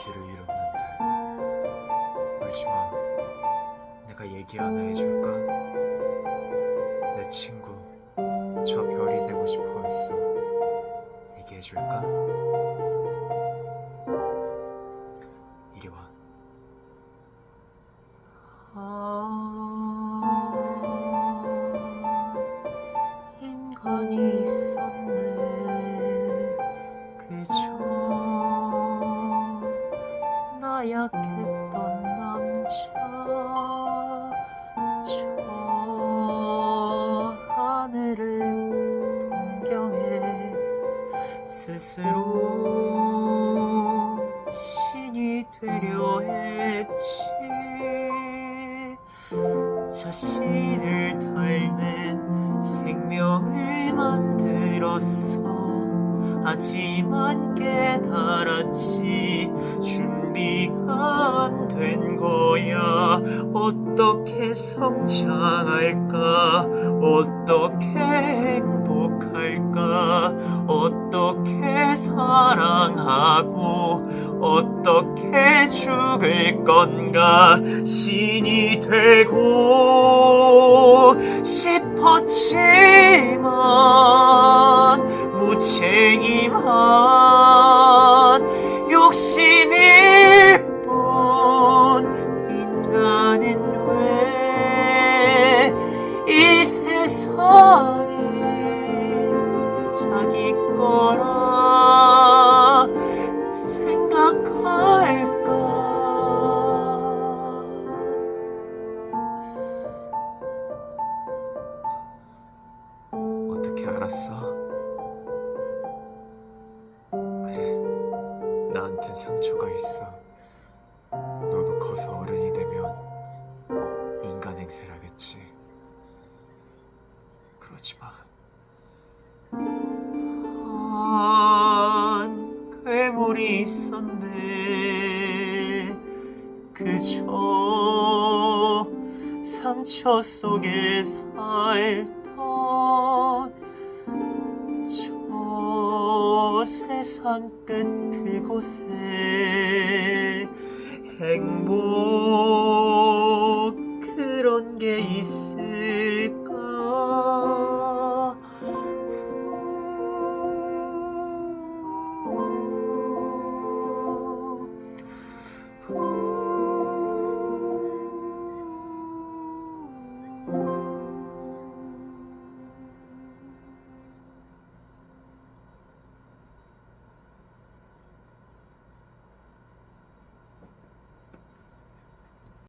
길을 잃었는데. 울지마 내가 얘기 하나 해줄까? 내 친구 저 별이 되고 싶어 했어. 얘기해줄까? 이리 와. 아... 인간이 있어. 나약했던 남자. 저 하늘을 동경해 스스로 신이 되려 했지 자신을 닮은 생명을 만들었어 하지만 깨달았지 안 된 거야? 어떻게 성장할까? 어떻게 행복할까? 어떻게 사랑하고 어떻게 죽을 건가? 신이 되고 싶었지만 어떻게 알았어? 그래, 나한텐 상처가 있어. 그러지 마. 한 괴물이 있었네. 그저 상처 속에 살던 저 세상 끝 그곳에 행복 그런 게 있어